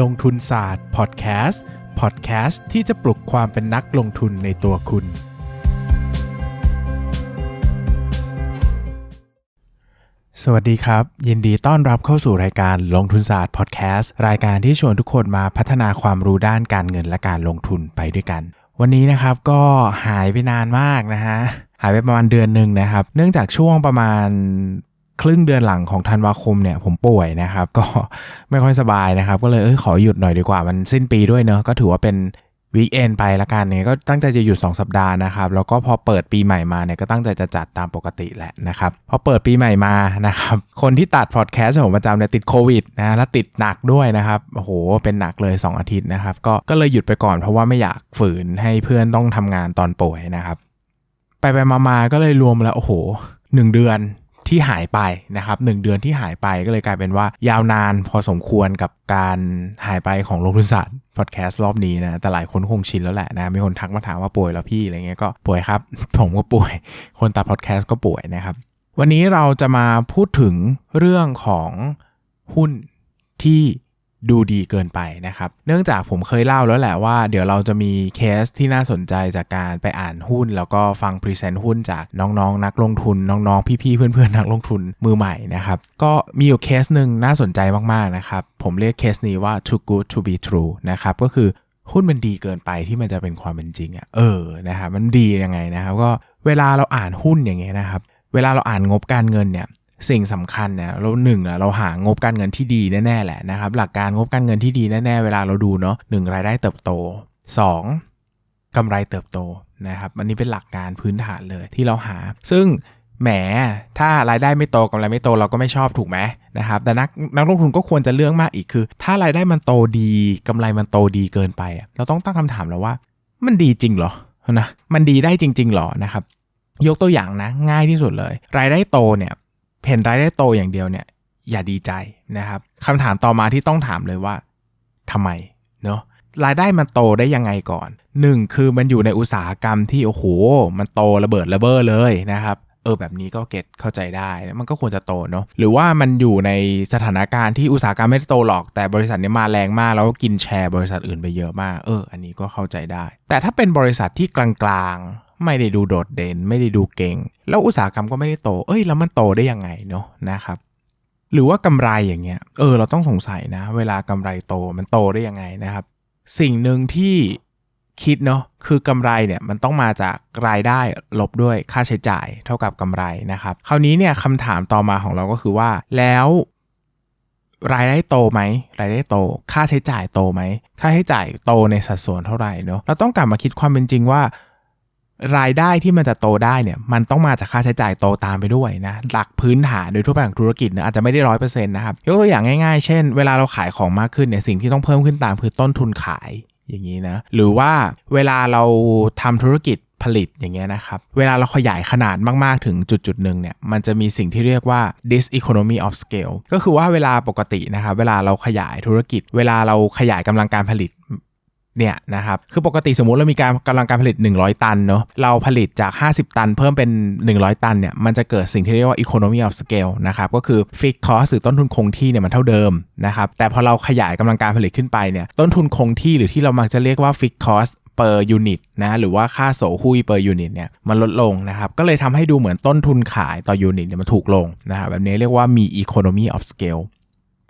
ลงทุนศาสตร์พอดแคสต์พอดแคสต์ที่จะปลุกความเป็นนักลงทุนในตัวคุณ สวัสดีครับ ยินดีต้อนรับเข้าสู่รายการลงทุนศาสตร์พอดแคสต์รายการที่ชวนทุกคนมาพัฒนาความรู้ด้านการเงินและการลงทุนไปด้วยกัน วันนี้นะครับก็หายไปนานมากนะฮะหายไปประมาณเดือนหนึ่งนะครับ เนื่องจากช่วงประมาณ ครึ่งเดือนหลังของธันวาคมเนี่ยผมป่วยนะครับ ก็ไม่ค่อยสบายนะครับ ก็เลยเอ้ยขอหยุดหน่อยดีกว่ามันสิ้นปีด้วยเนอะก็ถือว่าเป็นวีคเอนไปละกันเนี่ยก็ตั้งใจจะหยุด 2 สัปดาห์นะครับแล้วก็พอเปิดปีใหม่มาเนี่ยก็ตั้งใจจะจัดตามปกติแหละนะครับพอเปิดปีใหม่มานะครับคนที่ตัดพอดแคสต์ของผมประจำเนี่ยติดโควิดนะแล้วติดหนักด้วยนะครับโอ้โหเป็นหนักเลย 2 อาทิตย์นะครับก็ก็เลยหยุดไปก่อนเพราะว่าไม่อยากฝืนให้เพื่อนต้องทำงานตอนป่วยนะครับ ไปไปมาๆก็เลยรวมแล้วโอ้โหหนึ่งเดือน ที่หายไปนะครับหนึ่งเดือนที่หายไปก็เลยกลายเป็นว่ายาวนานพอสมควรกับการหายไปของลงทุนศาสตร์พอดแคสต์รอบนี้นะแต่หลายคนคงชินแล้วแหละนะมีคนทักมาถามว่าป่วยแล้วพี่อะไรเงี้ยก็ป่วยครับ ผมก็ป่วย คนตัดพอดแคสต์ก็ป่วยนะครับ วันนี้เราจะมาพูดถึงเรื่องของหุ้นที่ ดูดีเกินไปนะครับ เนื่องจากผมเคยเล่าแล้วแหละว่า เดี๋ยวเราจะมีเคสที่น่าสนใจจากการไปอ่านหุ้น แล้วก็ฟังพรีเซนต์หุ้นจากน้องๆนักลงทุน น้องๆ พี่ๆ เพื่อนๆ นักลงทุนมือใหม่นะครับ ก็มีอยู่เคสหนึ่งน่าสนใจมากๆนะครับ ผมเรียกเคสนี้ว่า too good to be true นะครับ ก็คือหุ้นมันดีเกินไปที่มันจะเป็นความเป็นจริงอะ่ะเออนะครับมันดียังไงนะครับก็เวลาเราอ่านหุ้นอย่างเงี้ยนะครับเวลาเราอ่านงบการเงินเนี่ย สิ่งสำคัญเนี่ยเราหนึ่งอะเราหางบการเงินที่ดีแน่ๆแหละนะครับ หลักการงบการเงินที่ดีแน่ๆเวลาเราดูเนาะหนึ่งรายได้เติบโต 2. กำไรเติบโตนะครับอันนี้เป็นหลักการพื้นฐานเลยที่เราหา ซึ่งแหม ถ้ารายได้ไม่โตกำไรไม่โตเราก็ไม่ชอบถูกไหมนะครับ แต่นักนักลงทุนก็ควรจะเลือกมากอีกคือ ถ้ารายได้มันโตดีกำไรมันโตดีเกินไป เราต้องตั้งคำถามแล้วว่า มันดีจริงเหรอนะมันดีได้จริง ๆ หรอนะครับ ยกตัวอย่างนะง่ายที่สุดเลย รายได้โตเนี่ย เห็นรายได้โตอย่างเดียวเนี่ย อย่าดีใจนะครับคำถามต่อมาที่ต้องถามเลยว่าทำไมเนาะรายได้มันโตได้ยังไงก่อนหนึ่งคือมันอยู่ในอุตสาหกรรมที่โอ้โห มันโตระเบิดระเบ้อเลยนะครับเออแบบนี้ก็เก็ตเข้าใจได้มันก็ควรจะโตเนาะหรือว่ามันอยู่ในสถานการณ์ที่อุตสาหกรรมไม่ได้โตหรอก แต่บริษัทนี้มาแรงมาก แล้วก็กินแชร์บริษัทอื่นไปเยอะมาก เออ อันนี้ก็เข้าใจได้ แต่ถ้าเป็นบริษัทที่กลาง ไม่ได้ดูโดดเด่น ไม่ได้ดูเก่ง แล้วอุตสาหกรรมก็ไม่ได้โต เอ้ยแล้วมันโตได้ยังไงเนาะนะครับหรือว่ากำไรอย่างเงี้ย เออ เราต้องสงสัยนะ เวลากำไรโตมันโตได้ยังไงนะครับ สิ่งหนึ่งที่คิดเนาะคือกำไรเนี่ยมันต้องมาจากรายได้ลบด้วยค่าใช้จ่ายเท่ากับกำไรนะครับ คราวนี้เนี่ยคำถามต่อมาของเราก็คือว่า แล้วรายได้โตไหมรายได้โต ค่าใช้จ่ายโตไหมค่าใช้จ่ายโตในสัดส่วนเท่าไหร่เนาะเราต้องกลับมาคิดความเป็นจริงว่า รายได้ที่มันจะโตได้เนี่ยมันต้องมาจากค่าใช้จ่ายโตตามไปด้วยนะหลักพื้นฐานโดยทั่วไปของธุรกิจเนี่ยอาจจะไม่ได้ร้อยเปอร์เซ็นต์นะครับยกตัวอย่างง่ายๆ เช่น เวลาเราขายของมากขึ้นเนี่ยสิ่งที่ต้องเพิ่มขึ้นตามคือต้นทุนขายอย่างนี้นะหรือว่าเวลาเราทำธุรกิจผลิตอย่างเงี้ยนะครับเวลาเราขยายขนาดมากๆถึงจุดจุดหนึ่งเนี่ยมันจะมีสิ่งที่เรียกว่า diseconomy of scale ก็คือว่าเวลาปกตินะครับเวลาเราขยายธุรกิจ เวลาเราขยายกำลังการผลิต เนี่ยนะครับคือปกติสมมุติเรามีการกำลังการผลิต 100 ตันเนาะเราผลิตจาก 50 ตัน เพิ่มเป็น 100 ตันเนี่ยมันจะเกิดสิ่งที่เรียกว่า economy of scale นะครับก็คือ fixed cost หรือต้นทุนคงที่เนี่ยมันเท่าเดิมนะครับแต่พอเราขยายกำลังการผลิตขึ้นไปเนี่ยต้นทุนคงที่หรือที่เรามักจะเรียกว่า fixed cost per unit นะหรือว่าค่าโสหุย per unit เนี่ยมันลดลงนะครับก็เลยทำให้ดูเหมือนต้นทุนขายต่อยูนิตเนี่ยมันถูกลงนะครับแบบนี้เรียกว่ามี economy of scale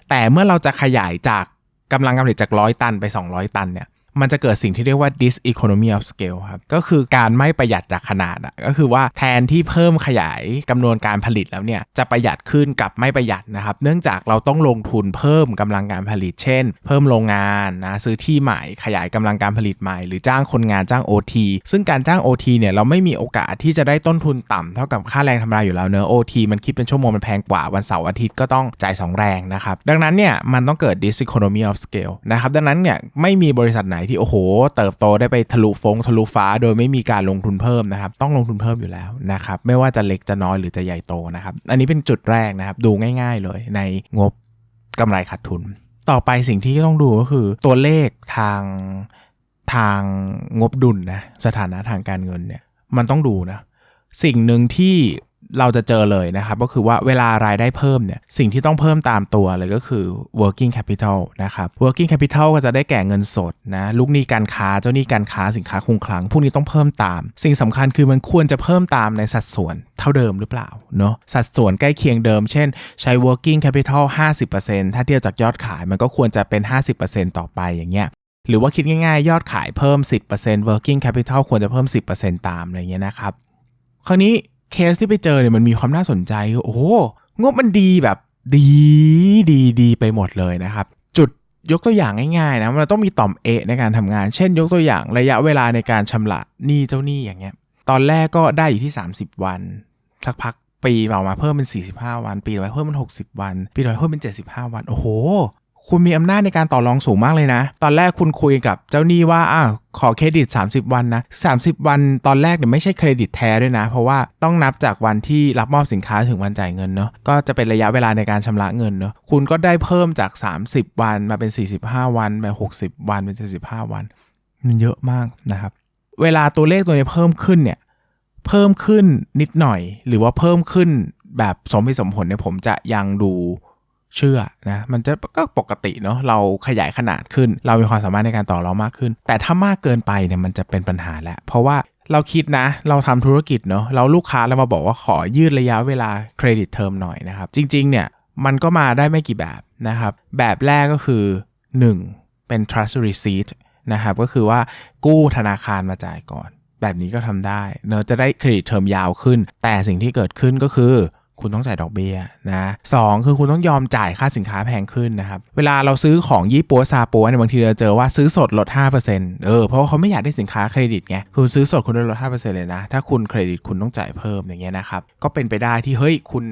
แต่เมื่อเราจะขยายจากกำลังการผลิตจาก 100 ตันไป 200 ตันเนี่ย มันจะเกิดสิ่งที่เรียกว่า diseconomy of scale ครับ ก็คือการไม่ประหยัดจากขนาดอะก็คือว่าแทนที่เพิ่มขยายจำนวนการผลิตแล้วเนี่ยจะประหยัดขึ้นกับไม่ประหยัดนะครับ เนื่องจากเราต้องลงทุนเพิ่มกำลังการผลิต เช่น เพิ่มโรงงานนะซื้อที่ใหม่ขยายกำลังการผลิตใหม่ หรือจ้างคนงานจ้าง OT ซึ่งการจ้าง OT เนี่ยเราไม่มีโอกาสที่จะได้ต้นทุนต่ำเท่ากับค่าแรงธรรมดาอยู่แล้วเนอะ OT มันคิดเป็นชั่วโมงมันแพงกว่าวันเสาร์อาทิตย์ก็ต้องจ่ายสองแรงนะครับดังนั้นเนี่ยมันต้องเกิด diseconomy of scale นะครับดังนั้นเนี่ยไม่มีบริษัทไหนที่โอ้โห เติบโตได้ไปทะลุฟงทะลุฟ้าโดยไม่มีการลงทุนเพิ่มนะครับ ต้องลงทุนเพิ่มอยู่แล้วนะครับไม่ว่าจะเล็กจะน้อยหรือจะใหญ่โตนะครับ อันนี้เป็นจุดแรกนะครับ ดูง่าย ๆ เลยในงบกำไรขาดทุน ต่อไปสิ่งที่ต้องดูก็คือตัวเลขทางทางงบดุลนะสถานะทางการเงินเนี่ยมันต้องดูนะสิ่งหนึ่งที่ เราจะเจอเลยนะครับ ก็คือว่าเวลารายได้เพิ่มเนี่ยสิ่งที่ต้องเพิ่มตามตัวเลยก็คือ working capital นะครับ working capital ก็จะได้แก่เงินสดนะลูกหนี้การค้าเจ้าหนี้การค้าสินค้าคงคลังพวกนี้ต้องเพิ่มตาม สิ่งสำคัญคือมันควรจะเพิ่มตามในสัดส่วนเท่าเดิมหรือเปล่าเนาะสัดส่วนใกล้เคียงเดิม เช่น ใช้ working capital 50%ถ้าเทียบจากยอดขายมันก็ควรจะเป็น 50%ต่อไปอย่างเงี้ยหรือว่าคิดง่ายๆ ยอดขายเพิ่ม 10% working capital ควรจะเพิ่ม 10%ตามอะไรเงี้ยนะครับคราวนี้ เคสที่ไปเจอเนี่ยมันมีความน่าสนใจ โอ้โหงบมันดีแบบดีดีดีไปหมดเลยนะครับ จุดยกตัวอย่างง่ายๆนะมันต้องมีต่อมเอในการทำงาน เช่น ยกตัวอย่างระยะเวลาในการชำระหนี้เจ้าหนี้อย่างเงี้ย ตอนแรกก็ได้อยู่ที่ 30 วัน สักพักปีต่อมาเพิ่มเป็น 45 วัน ปีต่อไปเพิ่มเป็น 60 วัน ปีต่อไปเพิ่มเป็น 75 วัน โอ้โห คุณมีอำนาจในการต่อรองสูงมากเลยนะ ตอนแรกคุณคุยกับเจ้าหนี้ว่าอ้าวขอเครดิต 30 วันนะ 30 วันตอนแรกเนี่ยไม่ใช่เครดิตแท้ด้วยนะ เพราะว่าต้องนับจากวันที่รับมอบสินค้าถึงวันจ่ายเงินเนาะก็จะเป็นระยะเวลาในการชำระเงินเนาะคุณก็ได้เพิ่มจาก 30 วันมาเป็น 45 วันมา60 วันเป็น75วัน มันเยอะมากนะครับ เวลาตัวเลขตัวนี้เพิ่มขึ้นเนี่ยเพิ่มขึ้นนิดหน่อย หรือว่าเพิ่มขึ้นแบบสมเหตุสมผลเนี่ยผมจะยังดู เชื่อนะมันจะก็ปกติเนาะเราขยายขนาดขึ้น เรามีความสามารถในการต่อรองมากขึ้น แต่ถ้ามากเกินไปเนี่ยมันจะเป็นปัญหาแล้วเพราะว่าเราคิดนะ เราทำธุรกิจเนาะเราลูกค้าเรามาบอกว่าขอยืดระยะเวลาเครดิตเทอมหน่อยนะครับจริงๆเนี่ยมันก็มาได้ไม่กี่แบบนะครับ แบบแรกก็คือ 1. เป็น trust receipt นะครับก็คือว่ากู้ธนาคารมาจ่ายก่อน แบบนี้ก็ทำได้เนอะจะได้เครดิตเทอมยาวขึ้น แต่สิ่งที่เกิดขึ้นก็คือ คุณต้องจ่ายดอกเบี้ยนะสองคือคุณต้องยอมจ่ายค่าสินค้าแพงขึ้นนะครับ เวลาเราซื้อของยี่ปัวซาปัวเนี่ยบางทีเราเจอว่าซื้อสดลด 5%เออเพราะว่าเขาไม่อยากได้สินค้าเครดิตไงคุณซื้อสดคุณได้ลด 5%เลยนะ ถ้าคุณเครดิตคุณต้องจ่ายเพิ่มอย่างเงี้ยนะครับก็เป็นไปได้ที่เฮ้ยคุณ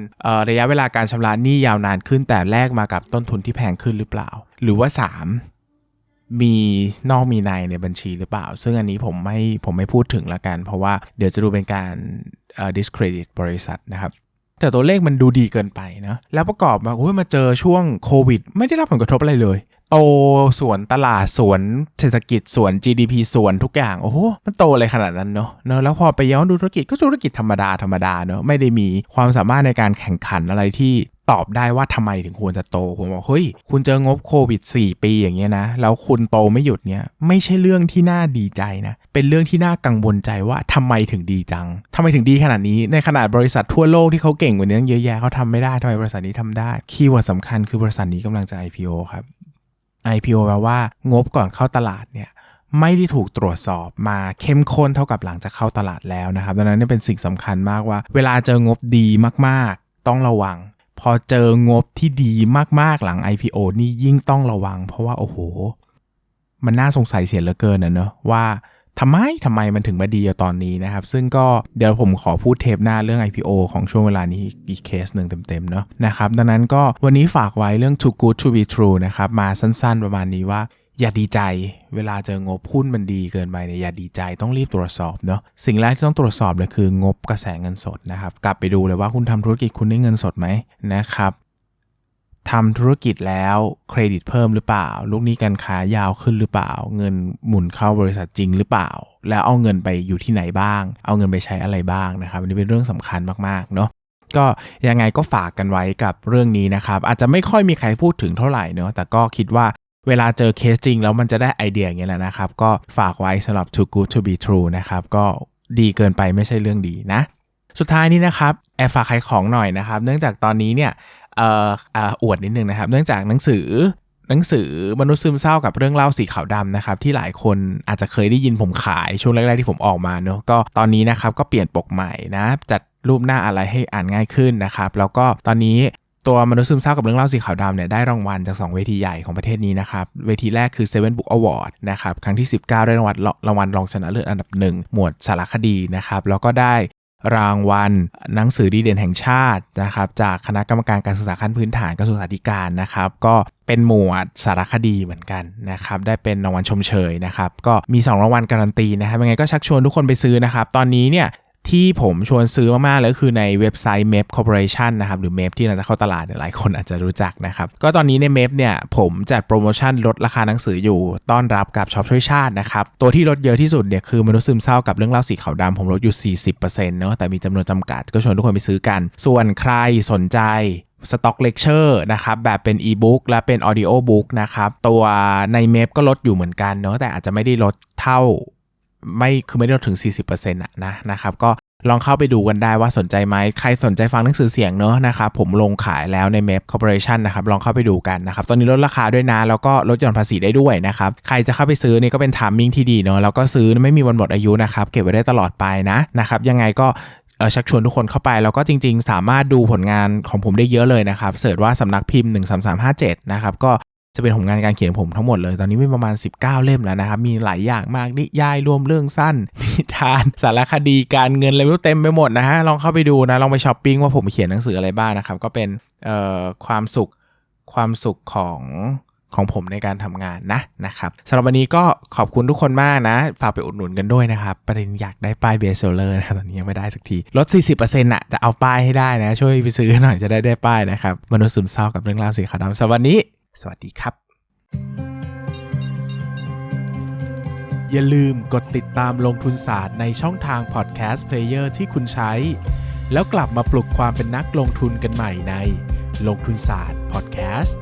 ระยะเวลาการชำระหนี้ยาวนานขึ้น แต่แลกมากับต้นทุนที่แพงขึ้นหรือเปล่า หรือว่า 3มีนอกมีในในบัญชีหรือเปล่า ซึ่งอันนี้ผมไม่ผมไม่พูดถึงละกัน เพราะว่าเดี๋ยวจะดูเป็นการ discredit บริษัทนะครับ แต่ตัวเลขมันดูดีเกินไปนะแล้วประกอบมาโอ้ยมาเจอช่วงโควิด ไม่ได้รับผลกระทบอะไรเลยโตสวนตลาดสวนเศรษฐกิจสวน GDP สวนทุกอย่าง โอ้โหมันโตอะไรขนาดนั้นเนาะเนาะแล้วพอไปย้อนดูธุรกิจก็ธุรกิจธรรมดาธรรมดาเนาะไม่ได้มีความสามารถในการแข่งขันอะไรที่ ตอบได้ว่าทำไมถึงควรจะโต ผมบอกเฮ้ย คุณเจองบโควิด 4 ปีอย่างเงี้ยนะ แล้วคุณโตไม่หยุดเนี้ยไม่ใช่เรื่องที่น่าดีใจนะ เป็นเรื่องที่น่ากังวลใจว่าทำไมถึงดีจังทำไมถึงดีขนาดนี้ ในขนาดบริษัททั่วโลกที่เขาเก่งกว่านี้เยอะแยะเขาทำไม่ได้ทำไมบริษัทนี้ทำได้ คีย์เวิร์ดสำคัญคือบริษัทนี้กำลังจะ IPO ครับ IPO แปลว่างบก่อนเข้าตลาดเนี่ยไม่ได้ถูกตรวจสอบมาเข้มข้นเท่ากับหลังจากเข้าตลาดแล้วนะครับดังนั้นเนี่เป็นสิ่งสำคัญมากว่า เวลาเจองบดีมากๆ ต้องระวัง พอเจองบที่ดีมากๆหลัง IPO นี่ยิ่งต้องระวัง เพราะว่าโอ้โห มันน่าสงสัยเสียเหลือเกินนะเนอะว่าทำไมทำไมมันถึงมาดีตอนนี้นะครับ ซึ่งก็เดี๋ยวผมขอพูดเทปหน้าเรื่อง IPO ของช่วงเวลานี้อีกเคสหนึ่งเต็มๆเนาะนะครับ ดังนั้นก็วันนี้ฝากไว้เรื่อง too good to be true นะครับ มาสั้นๆประมาณนี้ว่า อย่าดีใจ เวลาเจองบหุ้นมันดีเกินไปเนี่ยอย่าดีใจต้องรีบตรวจสอบเนาะสิ่งแรกที่ต้องตรวจสอบเลยคืองบกระแสเงินสดนะครับ กลับไปดูเลยว่าคุณทำธุรกิจคุณได้เงินสดไหมนะครับทำธุรกิจแล้วเครดิตเพิ่มหรือเปล่า ลูกหนี้การค้ายาวขึ้นหรือเปล่า เงินหมุนเข้าบริษัทจริงหรือเปล่า แล้วเอาเงินไปอยู่ที่ไหนบ้าง เอาเงินไปใช้อะไรบ้างนะครับอันนี้เป็นเรื่องสำคัญมากๆเนาะก็ยังไงก็ฝากกันไว้กับเรื่องนี้นะครับ อาจจะไม่ค่อยมีใครพูดถึงเท่าไหร่เนอะแต่ก็คิดว่า เวลาเจอเคสจริงแล้วมันจะได้ไอเดียอย่างเงี้ยแหละนะครับ ก็ฝากไว้สำหรับ too good to be true นะครับ ก็ดีเกินไปไม่ใช่เรื่องดีนะ สุดท้ายนี้นะครับแอบฝากขายของหน่อยนะครับ เนื่องจากตอนนี้เนี่ยเอ่ออ่าอวดนิดนึงนะครับ เนื่องจากหนังสือหนังสือมนุษย์ซึมเศร้ากับเรื่องเล่าสีขาวดำนะครับ ที่หลายคนอาจจะเคยได้ยินผมขายช่วงแรกๆที่ผมออกมาเนอะก็ตอนนี้นะครับก็เปลี่ยนปกใหม่นะ จัดรูปหน้าอะไรให้อ่านง่ายขึ้นนะครับ แล้วก็ตอนนี้ ตัวมนุษย์ซึมเศร้ากับเรื่องเล่าสีขาวดำเนี่ยได้รางวัลจาก 2 เวทีใหญ่ของประเทศนี้นะครับ เวทีแรกคือ Seven Book Award นะครับ ครั้งที่ 19 ได้รางวัลรางวัลรองชนะเลิศอันดับหนึ่งหมวดสารคดีนะครับ แล้วก็ได้รางวัลหนังสือดีเด่นแห่งชาตินะครับจากคณะกรรมการการศึกษาขั้นพื้นฐานกระทรวงศึกษาธิการนะครับ ก็เป็นหมวดสารคดีเหมือนกันนะครับได้เป็นรางวัลชมเชยนะครับก็มี 2 รางวัลการันตีนะครับยังไงก็ชักชวนทุกคนไปซื้อนะครับ ตอนนี้เนี่ย ที่ผมชวนซื้อมากๆเลยคือในเว็บไซต์ MEP Corporation นะครับหรือ MEP ที่เราจะเข้าตลาดหลายคนอาจจะรู้จักนะครับก็ตอนนี้ใน MEP เนี่ยผมจัดโปรโมชั่นลดราคาหนังสืออยู่ ต้อนรับกับช็อปช่วยชาตินะครับตัวที่ลดเยอะที่สุดเนี่ยคือมนุษย์ซึมเศร้ากับเรื่องเล่าสีขาวดำผมลดอยู่ 40%เนอะแต่มีจำนวนจำกัดก็ชวนทุกคนไปซื้อกัน ส่วนใครสนใจสต็อกเลคเชอร์นะครับแบบเป็นอีบุ๊กและเป็นออดิโอบุ๊กนะครับตัวในเมพก็ลดอยู่เหมือนกันเนอะแต่อาจจะไม่ได้ลดเท่า ไม่คือไม่ได้ถึง 40%อะนะนะครับก็ลองเข้าไปดูกันได้ว่าสนใจไหมใครสนใจฟังหนังสือเสียงเนอะนะครับผมลงขายแล้วใน MEP Corporation นะครับลองเข้าไปดูกันนะครับตอนนี้ลดราคาด้วยนะ แล้วก็ลดหย่อนภาษีได้ด้วยนะครับใครจะเข้าไปซื้อนี่ก็เป็นทามมิ่งที่ดีเนอะแล้วก็ซื้อไม่มีวันหมดอายุนะครับเก็บไว้ได้ตลอดไปนะนะครับยังไงก็เชักชวนทุกคนเข้าไป แล้วก็จริง ๆ สามารถดูผลงานของผมได้เยอะเลยนะครับเสิร์ชว่าสำนักพิมพ์ 13357 นะครับก็ จะเป็นผลงานการเขียนผมทั้งหมดเลย ตอนนี้มีประมาณ 19 เล่มแล้วนะครับ มีหลายอย่างมากนิยายรวมเรื่องสั้น นิทาน สารคดีการเงินอะไรไม่รู้เต็มไปหมดนะฮะ ลองเข้าไปดูนะ ลองไปช้อปปิ้งว่าผมเขียนหนังสืออะไรบ้างนะครับ ก็เป็นความสุขความสุขของของผมในการทำงานนะนะครับสำหรับวันนี้ก็ขอบคุณทุกคนมากนะ ฝากไปอุดหนุนกันด้วยนะครับ ประเด็นอยากได้ป้ายเบสเซเลอร์นะตอนนี้ยังไม่ได้สักทีลด 40%น่ะจะเอาป้ายให้ได้นะ ช่วยไปซื้อหน่อยจะได้ได้ป้ายนะครับมนุษย์ซึมเศร้ากับเรื่องราวสีขาวดำสำหรับวันนี้ สวัสดีครับ อย่าลืมกดติดตามลงทุนศาสตร์ในช่องทางพอดแคสต์เพลเยอร์ที่คุณใช้ แล้วกลับมาปลุกความเป็นนักลงทุนกันใหม่ในลงทุนศาสตร์พอดแคสต์